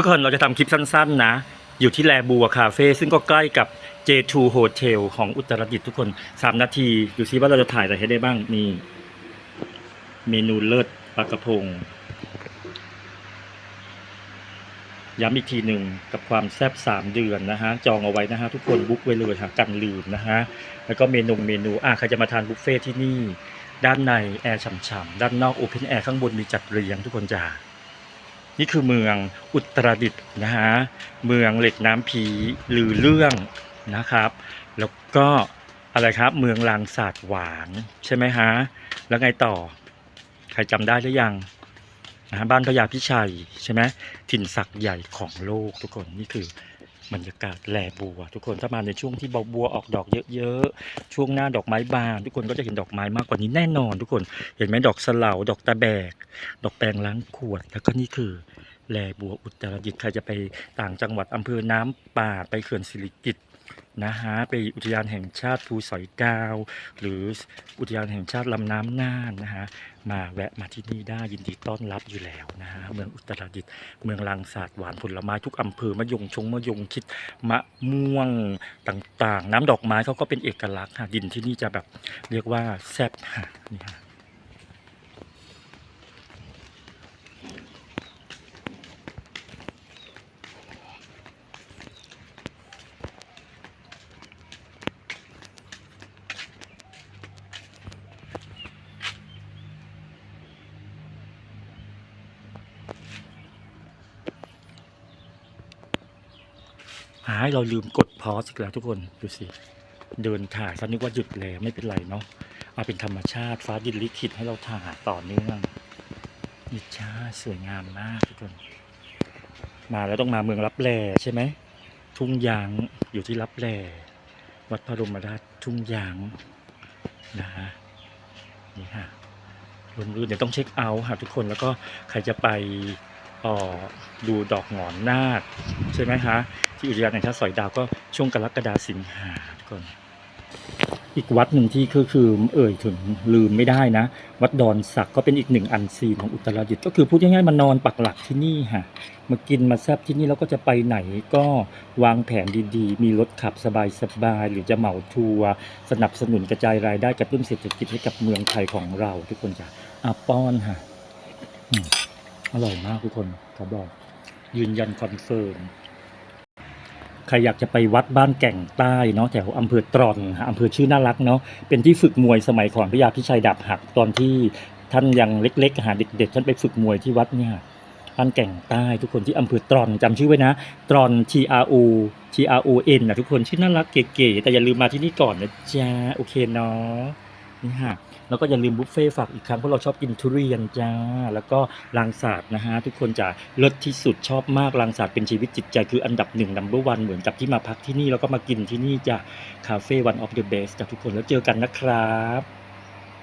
ทุกคนเราจะทำคลิปสั้นๆนะ อยู่ที่แลบัวคาเฟ่ซึ่งก็ใกล้กับ J2 Hotel ของอุตรดิตถ์ทุกคน 3 นาที ดูซิว่าเราจะถ่ายอะไรให้ได้บ้าง นี่ เมนูเลิศปลากระพง ย้ำอีกทีหนึ่งกับความแซ่บ3 เดือนนะฮะ จองเอาไว้นะฮะ ทุกคนบุ๊กไว้เลยค่ะกันลืมนะฮะ แล้วก็เมนูเมนูอะใครจะมาทานบุฟเฟ่ที่นี่ ด้านในแอร์ฉ่ำๆด้านนอกโอเพนแอร์ข้างบนมีจัดเรียงทุกคนจ้า นี่คือเมืองอุตรดิตถ์นะฮะเมืองเหล็กน้ำผีลือเรื่องนะครับ แล้วก็อะไรครับเมืองลางศาสตร์หวานใช่ไหมฮะแล้วไงต่อ ใครจำได้หรือยังนะฮะบ้านพญาพิชัยใช่ไหมถิ่นศักดิ์ใหญ่ของโลกทุกคนนี่คือบรรยากาศแหลบัว ทุกคนถ้ามาในช่วงที่บัวออกดอกเยอะๆช่วงหน้าดอกไม้บาน ทุกคนก็จะเห็นดอกไม้มากกว่านี้แน่นอน ทุกคนเห็นไหมดอกสะเหลาดอกตะแบก ดอกแปลงล้างขวดแล้วก็นี่คือ แลบัวอุตรดิตถ์ใครจะไปต่างจังหวัดอำเภอน้ำป่าไปเขื่อนสิริกิตนะฮะไปอุทยานแห่งชาติภูสอยดาว หรืออุทยานแห่งชาติลำน้ำน่านนะฮะมาแวะมาที่นี่ได้ยินดีต้อนรับอยู่แล้วนะฮะเมืองอุตรดิตถ์เมืองลังศาสตร์หวานผลไม้ทุกอำเภอมะยงชงมะยงชิดมะม่วงต่างๆ น้ำดอกไม้เขาก็เป็นเอกลักษณ์ค่ะดินที่นี่จะแบบเรียกว่าแซ่บค่ะนี่ฮะ หายเราลืมกดพอสอีกแล้วทุกคนดูสิ เดินถ่ายฉันนึกว่าหยุดแล้วไม่เป็นไรเนาะเอาเป็นธรรมชาติฟ้าดินลิขิตให้เราถ่ายต่อเนื่องนี่จ้าสวยงามมากทุกคน มาแล้วต้องมาเมืองรับแลใช่ไหมทุ่งยางอยู่ที่รับแลวัดพระรมราชทุ่งยางนะฮะนี่ฮะลมรื่นเดี๋ยวต้องเช็คเอาท์ค่ะทุกคนแล้วก็ใครจะไป ดูดอกหงอนนาคใช่ไหมฮะที่อุทยานแห่งชาติสอยดาวก็ช่วงกรกฎาสิงหาทุกคนอีกวัดหนึ่งที่คือคือเอ่ยถึงลืมไม่ได้นะ วัดดอนสักก็เป็นอีกหนึ่งอันซีนของอุตรดิตถ์ก็คือพูดง่ายๆมานอนปักหลักที่นี่ฮะมากินมาแซบที่นี่แล้วก็จะไปไหนก็วางแผนดีๆ มีรถขับสบายๆหรือจะเหมาทัวร์สนับสนุนกระจายรายได้กระตุ้นเศรษฐกิจให้กับเมืองไทยของเรา ทุกคนจ้ะอาป้อนฮะ อร่อยมากทุกคนเขาบอก ยืนยันคอนเฟิร์มใครอยากจะไปวัดบ้านแก่งใต้เนาะแถวอำเภอตรอนอำเภอชื่อน่ารักเนาะเป็นที่ฝึกมวยสมัยก่อนพระยาพิชัยดาบหักตอนที่ท่านยังเล็กๆหาเด็กๆท่านไปฝึกมวยที่วัดเนี่ยบ้านแก่งใต้ทุกคนที่อำเภอตรอนจำชื่อไว้นะตรอน T R O T R O N นะทุกคนชื่อน่ารักเก๋ๆแต่อย่าลืมมาที่นี่ก่อนนะจ๊ะโอเคเนาะนี่ฮะ แล้วก็อย่าลืมบุฟเฟ่ต์ฝากอีกครั้งเพราะเราชอบกินทุเรียนจ้า แล้วก็ลางศาสตร์นะฮะทุกคนจะเลิศที่สุดชอบมากลางศาสตร์เป็นชีวิตจิตใจคืออันดับหนึ่งนัมเบอร์วันเหมือนกับที่มาพักที่นี่แล้วก็มากินที่นี่จ้ะคาเฟ่วันออฟเดอะเบสจ้ะทุกคนแล้วเจอกันนะครับ